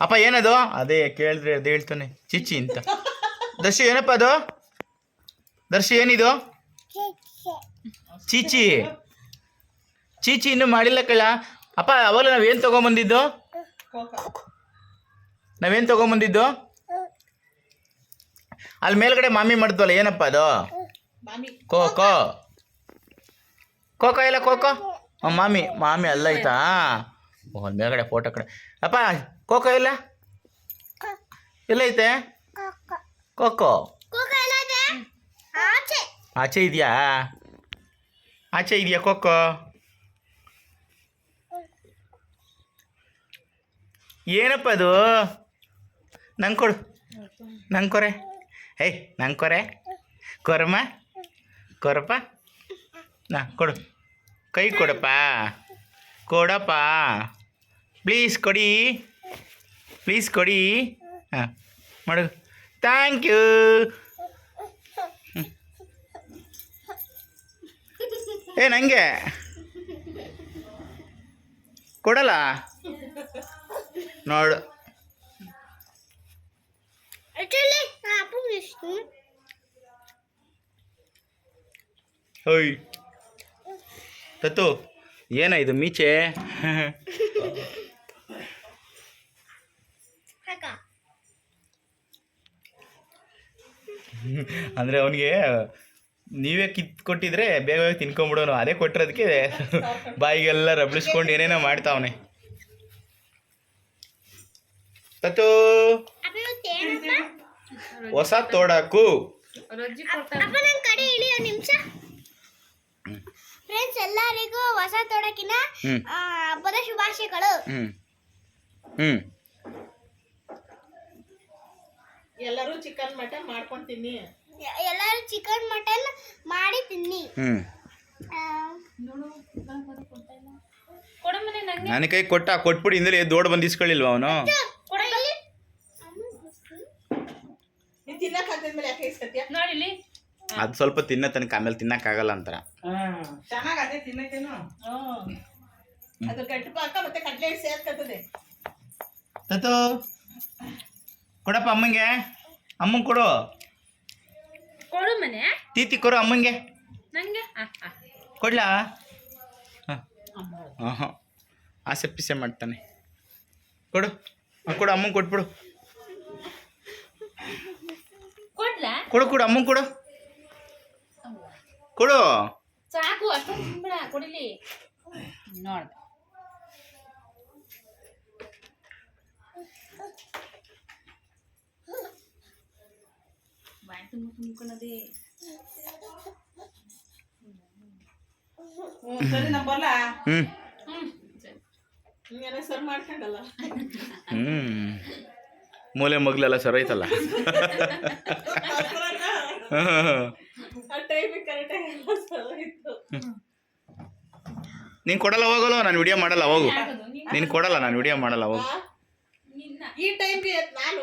ಅಪ್ಪ ಏನದು? ಅದೇ ಕೇಳಿದ್ರೆ ಅದು ಹೇಳ್ತಾನೆ. ಚಿಚ್ಚಿ ಅಂತ. ದರ್ಶಿ ಏನಪ್ಪ ಅದು? ದರ್ಶಿ ಏನಿದು? ಚೀಚಿ. ಚೀಚಿ ಇನ್ನೂ ಮಾಡಿಲ್ಲ ಕಳ್ಳ. ಅಪ್ಪ ಅವಾಗ ನಾವೇನು ತಗೊಂಬಂದಿದ್ದು? ನಾವೇನ್ ತೊಗೊಂಬಂದಿದ್ದು? ಅಲ್ಲಿ ಮೇಲ್ಗಡೆ ಮಾಮಿ ಮಾಡ್ತವಲ್ಲ ಏನಪ್ಪ ಅದು? ಮಾಮಿ. ಕೋಕೋ ಕೋಕೋ ಇಲ್ಲ ಕೋಕೋ ಮಾಮಿ ಮಾಮಿ ಅಲ್ಲ ಆಯ್ತಾ? ಅಲ್ಲಿ ಮೇಲ್ಗಡೆ ಫೋಟೋ ಕಡೆ. ಅಪ್ಪ ಕೋಕೋ ಇಲ್ಲ? ಎಲ್ಲೈತೆ? ಕೋಕೋ. ಆಚೆ ಇದೆಯಾ? ಆಚೆ ಇದೆಯಾ ಕೋಕೋ? ಏನಪ್ಪ ಅದು? ನಂಗೆ ಕೊಡು. ನಂಗೆ ಕೊರೆ. ಏಯ್ ನಂಗೆ ಕೊರೆ. ಕೊರಮ್ಮ? ಕೊರಪ್ಪ? ನಾ ಕೊಡು. ಕೈ ಕೊಡಪ್ಪ. ಕೊಡಪ್ಪ. ಪ್ಲೀಸ್ ಕೊಡಿ ಪ್ಲೀಸ್ ಕೊಡಿ ಹಾಂ ಮಾಡು. ಥ್ಯಾಂಕ್ ಯು ಏ ನನಗೆ ಕೊಡಲ್ಲ? ನೋಡು. ಹೋಯ್. ತತ್ತು. ಏನ ಇದು ಮೀಚೆ? ಅಂದರೆ ಅವನಿಗೆ ನೀವೇ ಕಿತ್ ಕೊಟ್ಟಿದ್ರೆ ಬೇಗ ಬೇಗ ತಿನ್ಕೊಂಬಿಡೋನು. ಅದೇ ಕೊಟ್ಟಿರೋದಕ್ಕೆ ಬಾಯಿಗೆಲ್ಲ ರಬ್ಳಿಸ್ಕೊಂಡು ಏನೇನೋ ಮಾಡ್ತಾವನೆ. ತತ್ತು! ಹೊಸ ತೋಡಾಕು ಫ್ರೆಂಡ್ಸ್ ಎಲ್ಲರಿಗೂ ಹೊಸ ತೊಡಕಿನ ಹಬ್ಬದ ಶುಭಾಶಯಗಳು. ಹ್ಞೂ ಹ್ಞೂ ಎಲ್ಲರೂ ಚಿಕನ್ ಮಟನ್ ಮಾಡ್ಕೊಂಡು ತಿನ್ನಿ. ಎಲ್ಲರೂ ಚಿಕನ್ ಮಟನ್ ಮಾಡಿ ತಿನ್ನಿ ಹ್ಞೂ ನನ್ನ ಕೈ ಕೊಟ್ಟ ಕೊಟ್ಬಿಡಿ ಹಿಂದೆ ದೊಡ್ಡ ಬಂದು ಇಸ್ಕೊಳ್ಳಿಲ್ವ ಅವನು? ಅದು ಸ್ವಲ್ಪ ತಿನ್ನ ತನಕ ಆಮೇಲೆ ತಿನ್ನಕ್ಕಾಗಲ್ಲ ಅಂತಾರ. ಚೆನ್ನಾಗ್ ಅದೇ ತಿನ್ನಕ್ಕೇನು? ಅದು ಗಟ್ಟಿ ಪಾಕ ಮತ್ತೆ ಕಡ್ಲೆ ಹಿಟ್ಟು ಸೇರ್ಕತ್ತದೆ ತತ್ತು ಕೊಡಪ್ಪ ಅಮ್ಮಂಗೆ. ಅಮ್ಮಂಗೆ ಕೊಡು. ಕೊಡು ಮನೆ. ತೀತಿ ಕೊಡು ಅಮ್ಮಂಗೆ. ನನಗೆ. ಕೊಡ್ಲಾ? ಹಾಂ. ಹಾಂ ಆಸೆ ಪಿಸೆ ಮಾಡ್ತಾನೆ. ಕೊಡು. ಕೊಡು ಅಮ್ಮಂಗೆ ಕೊಟ್ಬಿಡು. ಕೊಡ್ಲಾ? ಕೊಡು ಕೊಡು ಅಮ್ಮಂಗೆ ಕೊಡು. ಕೊಡು. ಸಾಕು ಅಷ್ಟು ಕೊಡಿಲಿ. ನೋಡ್ ಬಾಯ್ ತುಂಬ ತುಂಬ್ಕೊಳದೆ ಹ್ಞೂ ಸರಿ ನಾ ಬರಲ್ಲ ಹ್ಮ್. ಸರಿ. ಸರ್ ಮಾಡ್ಕೊಂಡಲ್ಲ. ಹ್ಮ್. ಮೂಲೆ ಮಗ್ಲೆಲ್ಲ ಸರ್ ಎಲ್ಲ ನೀನು ಕೊಡಲ್ಲ ಹೋಗಲ್ಲ ನಾನು ವಿಡಿಯೋ ಮಾಡಲ್ಲ ಹೋಗು? ನೀನ್- ಕೊಡಲ್ಲ ನಾನು ವಿಡಿಯೋ ಮಾಡಲ್ಲ ಹೋಗು. ನಿನ್ನ. ಈ ಟೈಮ್ಗೆ ನಾನು